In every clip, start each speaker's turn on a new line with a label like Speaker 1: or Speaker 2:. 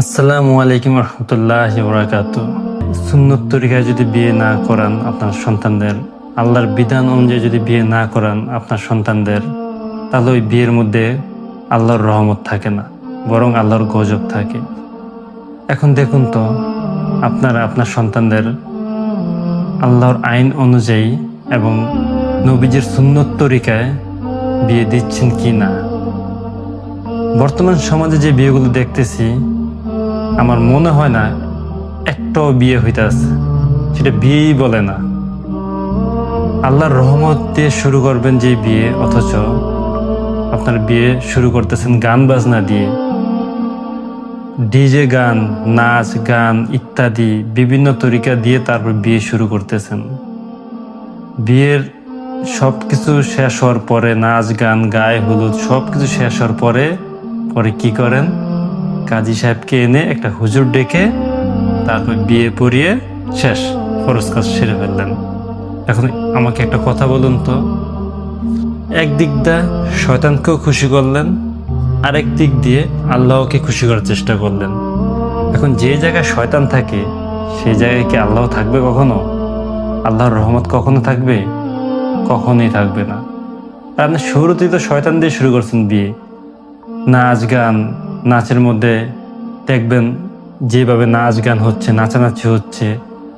Speaker 1: আসসালামু আলাইকুম রহমতুল্লাহ বরাকাত সুন্নত তরিকায় যদি বিয়ে না করান আপনার সন্তানদের, আল্লাহর বিধান অনুযায়ী যদি বিয়ে না করান আপনার সন্তানদের, তাহলে ওই বিয়ের মধ্যে আল্লাহর রহমত থাকে না, বরং আল্লাহর গজব থাকে। এখন দেখুন তো, আপনারা আপনার সন্তানদের আল্লাহর আইন অনুযায়ী এবং নবীজির সুন্নত তরিকায় বিয়ে দিচ্ছেন কি না? বর্তমান সমাজে যে বিয়েগুলো দেখতেছি আমার মনে হয় না একটাও বিয়ে হইতেছে সেটা বিয়েই বলে না। আল্লাহর রহমত দিয়ে শুরু করবেন যে বিয়ে, অথচ আপনার বিয়ে শুরু করতেছেন গান বাজনা দিয়ে। ডিজে গান, নাচ গান ইত্যাদি বিভিন্ন তরিকা দিয়ে তারপর বিয়ে শুরু করতেছেন। বিয়ের সব কিছু শেষ হওয়ার পরে নাচ গান, গায়ে হলুদ সব কিছু শেষ হওয়ার পরে পরে কি করেন? কাজী সাহেবকে এনে একটা হুজুর ডেকে তারপর বিয়ে পড়িয়ে শেষ খরচ কাজ সেরে ফেললেন। এখন আমাকে একটা কথা বলুন তো। একদিক দিয়ে শয়তানকেও খুশি করলেন, আরেক দিক দিয়ে আল্লাহকে খুশি করার চেষ্টা করলেন। এখন যে জায়গায় শয়তান থাকে সেই জায়গায় কি আল্লাহ থাকবে কখনো? আল্লাহর রহমত কখনো থাকবে? কখনোই থাকবে না। আপনি শুরুতেই তো শয়তান দিয়ে শুরু করছেন বিয়ে। নাচ গান নাচের মধ্যে দেখবেন যেভাবে নাচ গান হচ্ছে, নাচানাচি হচ্ছে,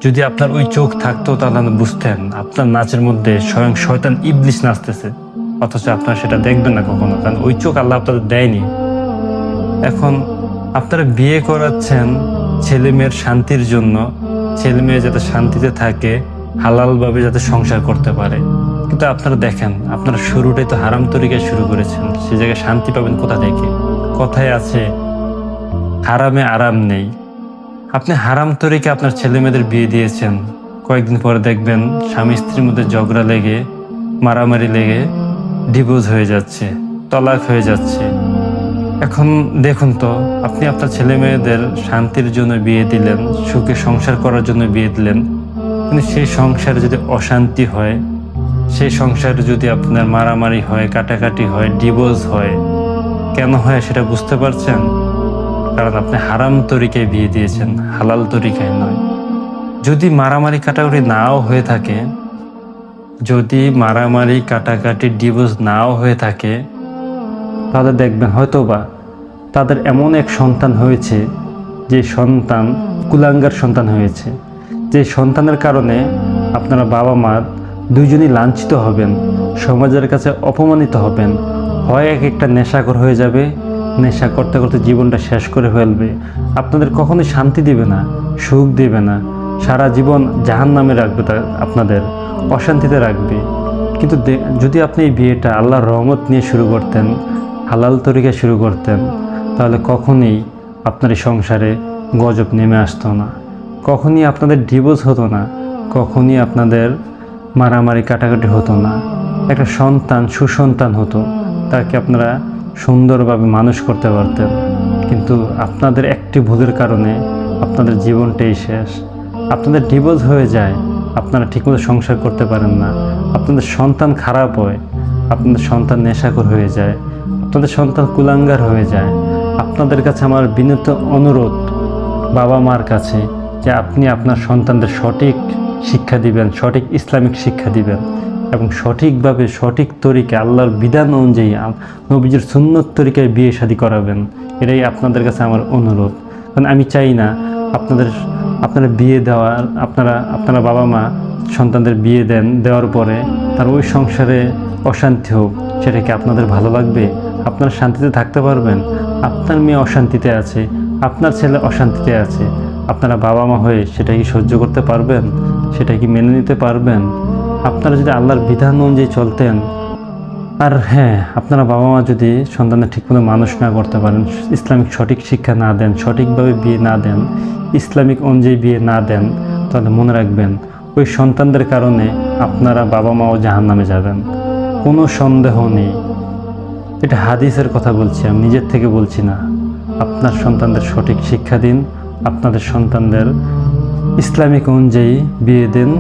Speaker 1: যদি আপনার ওই চোখ থাকতো তাহলে বুঝতেন, আপনার নাচের মধ্যে স্বয়ং শয়তান ইবলিশ নাচতেছে, অথচ আপনারা সেটা দেখবেন না কখনো, কারণ ওই চোখ আল্লাহ আপনাদের দেয়নি। এখন আপনারা বিয়ে করাচ্ছেন ছেলে মেয়ের শান্তির জন্য, ছেলে মেয়ে যাতে শান্তিতে থাকে, হালালভাবে যাতে সংসার করতে পারে, কিন্তু আপনারা দেখেন, আপনারা শুরুটাই তো হারাম তরিকায় শুরু করেছেন, সে জায়গায় শান্তি পাবেন কোথা থেকে? কথায় আছে, হারামে আরাম নেই। আপনি হারাম তরিকে আপনার ছেলে মেয়েদের বিয়ে দিয়েছেন। কয়েকদিন পরে দেখবেন স্বামী স্ত্রীর মধ্যে ঝগড়া লেগে, মারামারি লেগে ডিভোর্স হয়ে যাচ্ছে, তলাক হয়ে যাচ্ছে। এখন দেখুন তো, আপনি আপনার ছেলে মেয়েদের শান্তির জন্য বিয়ে দিলেন, সুখে সংসার করার জন্য বিয়ে দিলেন। কিন্তু সেই সংসারে যদি অশান্তি হয়, সেই সংসারে যদি আপনার মারামারি হয়, কাটাকাটি হয়, ডিভোর্স হয় কেন হয় সেটা বুঝতে পারছেন? কারণ আপনি হারাম তরিকায় বিয়ে দিয়েছেন, হালাল তরিকায় নয়। যদি মারামারি কাটাকাটি নাও হয়ে থাকে, যদি মারামারি কাটাকাটি ডিভোর্স নাও হয়ে থাকে, তাহলে দেখবেন হয়তো বা তাদের এমন এক সন্তান হয়েছে, যে সন্তান, কুলাঙ্গার সন্তান হয়েছে। যে সন্তানের কারণে আপনারা বাবা মা দুইজনই লাঞ্ছিত হবেন, সমাজের কাছে অপমানিত হবেন হয় এক একটা নেশাকর হয়ে যাবে, নেশা করতে করতে জীবনটা শেষ করে ফেলবে। আপনাদের কখনোই শান্তি দিবে না, সুখ দিবে না। সারা জীবন জাহান নামে রাখবে আপনাদের, অশান্তিতে রাখবে। কিন্তু যদি আপনি এই বিয়েটা আল্লাহর রহমত নিয়ে শুরু করতেন, হালাল তরিকা শুরু করতেন, তাহলে কখনই আপনার এই সংসারে গজব নেমে আসতো না। কখনই আপনাদের ডিভোর্স হতো না, কখনই আপনাদের মারামারি কাটাকাটি হতো না। একটা সন্তান, সুসন্তান হতো। তাকে আপনারা সুন্দরভাবে মানুষ করতে পারতেন। কিন্তু আপনাদের একটি ভুলের কারণে আপনাদের জীবনটাই শেষ। আপনাদের ডিভোর্স হয়ে যায়, আপনারা ঠিকমতো সংসার করতে পারেন না। আপনাদের সন্তান খারাপ হয়, আপনাদের সন্তান নেশাকর হয়ে যায়, আপনাদের সন্তান কুলাঙ্গার হয়ে যায়। আপনাদের কাছে আমার বিনীত অনুরোধ বাবা মার কাছে যে আপনি আপনার সন্তানদের সঠিক শিক্ষা দিবেন, সঠিক ইসলামিক শিক্ষা দিবেন। এবং সঠিকভাবে সঠিক তরিকে আল্লাহর বিধান অনুযায়ী নবীজির সুন্নত তরিকায় বিয়ে শাদী করাবেন, এটাই আপনাদের কাছে আমার অনুরোধ। কারণ আমি চাই না আপনাদের, আপনারা বিয়ে দেওয়ার, আপনারা আপনারা বাবা মা সন্তানদের বিয়ে দেন, দেওয়ার পরে তার ওই সংসারে অশান্তি হোক, সেটা কি আপনাদের ভালো লাগবে? আপনারা শান্তিতে থাকতে পারবেন? আপনার মেয়ে অশান্তিতে আছে, আপনার ছেলে অশান্তিতে আছে, আপনারা বাবা মা হয়ে সেটা কি সহ্য করতে পারবেন? সেটা কি মেনে নিতে পারবেন? আপনারা যদি আল্লাহর বিধান অনুযায়ী চলতেন, আর হ্যাঁ আপনারা বাবা মা যদি সন্তানের ঠিকমতো মানুষ না করতে পারেন, ইসলামিক সঠিক শিক্ষা না দেন, সঠিকভাবে বিয়ে না দেন, ইসলামিক অনুযায়ী বিয়ে না দেন, তাহলে মনে রাখবেন, ওই সন্তানদের কারণে আপনারা বাবা মাও জাহান নামে যাবেন। কোনো সন্দেহ নেই। এটা হাদিসের কথা বলছি, আমি নিজের থেকে বলছি না। আপনার সন্তানদের সঠিক শিক্ষা দিন, আপনাদের সন্তানদের ইসলামিক অনুযায়ী বিয়ে দিন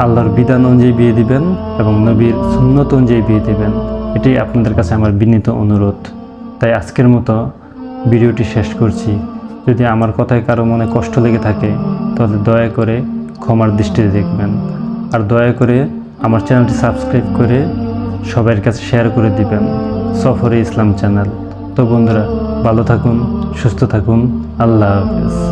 Speaker 1: আল্লাহর বিধান অনুযায়ী বিয়ে দিবেন এবং নবীর সুন্নত অনুযায়ী বিয়ে দিবেন। এটাই আপনাদের কাছে আমার বিনীত অনুরোধ। তাই আজকের মতো ভিডিওটি শেষ করছি। যদি আমার কথায় কারও মনে কষ্ট লেগে থাকে, তাহলে দয়া করে ক্ষমার দৃষ্টিতে দেখবেন। আর দয়া করে আমার চ্যানেলটি সাবস্ক্রাইব করে সবার কাছে শেয়ার করে দিবেন। সফরে ইসলাম চ্যানেল। তো বন্ধুরা, ভালো থাকুন, সুস্থ থাকুন। আল্লাহ হাফিজ।